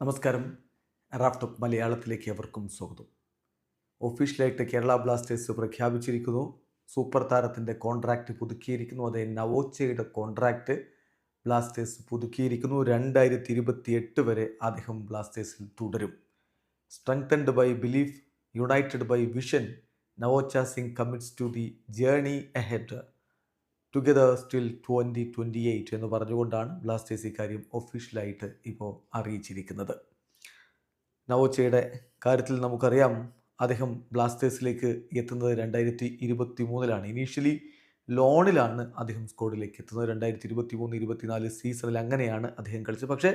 നമസ്കാരം. റാഫ്റ്റോക്ക് മലയാളത്തിലേക്ക് അവർക്കും സ്വാഗതം. ഒഫീഷ്യലായിട്ട് കേരള ബ്ലാസ്റ്റേഴ്സ് പ്രഖ്യാപിച്ചിരിക്കുന്നു. സൂപ്പർ താരത്തിന്റെ കോൺട്രാക്റ്റ് പുതുക്കിയിരിക്കുന്നു. അതേ നവോച്ചയുടെ കോൺട്രാക്റ്റ് ബ്ലാസ്റ്റേഴ്സ് പുതുക്കിയിരിക്കുന്നു. രണ്ടായിരത്തി ഇരുപത്തി എട്ട് വരെ അദ്ദേഹം ബ്ലാസ്റ്റേഴ്സിൽ തുടരും. Strengthened by belief united by vision Naocha Singh commits to the journey ahead. Together still twenty twenty eight എന്ന് പറഞ്ഞുകൊണ്ടാണ് ബ്ലാസ്റ്റേഴ്സ് ഇക്കാര്യം ഒഫീഷ്യലായിട്ട് ഇപ്പോൾ അറിയിച്ചിരിക്കുന്നത്. നവോച്ചയുടെ കാര്യത്തിൽ നമുക്കറിയാം അദ്ദേഹം ബ്ലാസ്റ്റേഴ്സിലേക്ക് എത്തുന്നത് രണ്ടായിരത്തി ഇരുപത്തി മൂന്നിലാണ് ഇനീഷ്യലി ലോണിലാണ് അദ്ദേഹം സ്കോഡിലേക്ക് എത്തുന്നത്. രണ്ടായിരത്തി ഇരുപത്തി മൂന്ന് ഇരുപത്തിനാല് സീസണിൽ അങ്ങനെയാണ് അദ്ദേഹം കളിച്ചത്. പക്ഷേ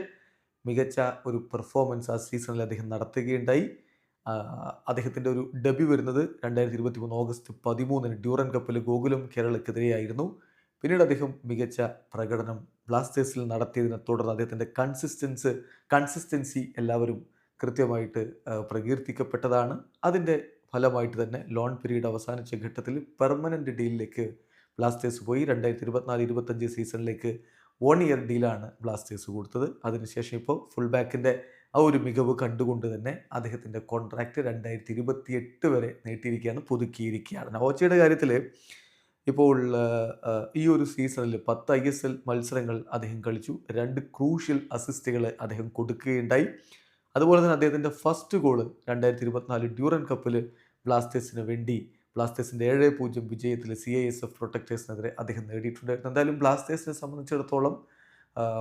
മികച്ച ഒരു പെർഫോമൻസ് ആ സീസണിൽ അദ്ദേഹം നടത്തുകയുണ്ടായി. അദ്ദേഹത്തിന്റെ ഒരു ഡെബ്യൂ വരുന്നത് രണ്ടായിരത്തി ഇരുപത്തി മൂന്ന് ഓഗസ്റ്റ് പതിമൂന്നിന് ഡ്യൂറൻ കപ്പിൽ ഗോകുലം കേരളക്കെതിരെയായിരുന്നു. പിന്നീട് അദ്ദേഹം മികച്ച പ്രകടനം ബ്ലാസ്റ്റേഴ്സിൽ നടത്തിയതിനെ തുടർന്ന് അദ്ദേഹത്തിന്റെ കൺസിസ്റ്റൻസ് കൺസിസ്റ്റൻസി എല്ലാവരും കൃത്യമായിട്ട് പ്രകീർത്തിക്കപ്പെട്ടതാണ്. അതിന്റെ ഫലമായിട്ട് തന്നെ ലോൺ പീരീഡ് അവസാനിച്ച ഘട്ടത്തിൽ പെർമനന്റ് ഡീലിലേക്ക് ബ്ലാസ്റ്റേഴ്സ് പോയി. രണ്ടായിരത്തി ഇരുപത്തിനാല് ഇരുപത്തഞ്ച് സീസണിലേക്ക് വൺ ഇയർ ഡീലാണ് ബ്ലാസ്റ്റേഴ്സ് കൊടുത്തത്. അതിനുശേഷം ഇപ്പോൾ ഫുൾ ബാക്കിന്റെ ആ ഒരു മികവ് കണ്ടുകൊണ്ട് തന്നെ അദ്ദേഹത്തിന്റെ കോൺട്രാക്റ്റ് രണ്ടായിരത്തി ഇരുപത്തി എട്ട് വരെ നീട്ടിയിരിക്കുകയാണ് പുതുക്കിയിരിക്കുകയാണ്. നവോച്ചയുടെ കാര്യത്തിൽ ഇപ്പോൾ ഈ ഒരു സീസണിൽ പത്ത് ഐ എസ് എൽ മത്സരങ്ങൾ അദ്ദേഹം കളിച്ചു. രണ്ട് ക്രൂഷ്യൽ അസിസ്റ്റുകൾ അദ്ദേഹം കൊടുക്കുകയുണ്ടായി. അതുപോലെ തന്നെ അദ്ദേഹത്തിന്റെ ഫസ്റ്റ് ഗോൾ രണ്ടായിരത്തി ഇരുപത്തിനാല് ഡ്യൂറൻ കപ്പിൽ ബ്ലാസ്റ്റേഴ്സിന് വേണ്ടി ബ്ലാസ്റ്റേഴ്സിന്റെ ഏഴ് പൂജ്യം വിജയത്തിൽ സി ഐ എസ് എഫ് പ്രൊട്ടക്ടേഴ്സിനെതിരെ അദ്ദേഹം നേടിയിട്ടുണ്ടായിരുന്നു എന്തായാലും ബ്ലാസ്റ്റേഴ്സിനെ സംബന്ധിച്ചിടത്തോളം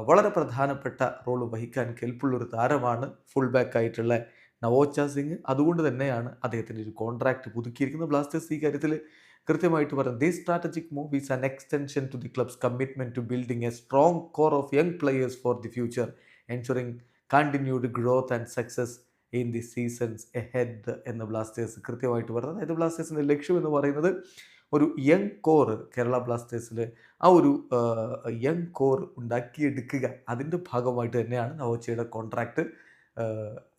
വളരെ പ്രധാനപ്പെട്ട റോൾ വഹിക്കാൻ കെൽപ്പുള്ളൊരു താരമാണ് ഫുൾ ബാക്ക് ആയിട്ടുള്ള നവോച്ച സിംഗ് അതുകൊണ്ട് തന്നെയാണ് അദ്ദേഹത്തിന്റെ ഒരു കോൺട്രാക്ട് പുതുക്കിയിരിക്കുന്നത്. ബ്ലാസ്റ്റേഴ്സ് ഈ കാര്യത്തിൽ കൃത്യമായിട്ട് പറയുന്നത് the strategic move is an extension to the club's commitment to building a strong core of young players for the future ensuring continued growth and success in the seasons ahead എന്ന് Blasters കൃത്യമായിട്ട് പറയുന്നത്. അതായത് ബ്ലാസ്റ്റേഴ്സിന്റെ ലക്ഷ്യം എന്ന് പറയുന്നത് ഒരു young core Kerala ബ്ലാസ്റ്റേഴ്സിൽ ആ ഒരു യങ് കോർ ഉണ്ടാക്കിയെടുക്കുക. അതിന്റെ ഭാഗമായിട്ട് തന്നെയാണ് നവോച്ചയുടെ കോൺട്രാക്റ്റ്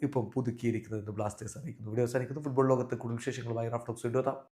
ഇപ്പം പുതുക്കിയിരിക്കുന്നത് ബ്ലാസ്റ്റേഴ്സ് അറിയിക്കുന്നു. ഇവിടെ അവസാനിക്കുന്നു. ഫുട്ബോൾ ലോകത്തെ കൂടുതൽ വിശേഷങ്ങളുമായി റാഫ്റ്റോക്സ് ഇടുക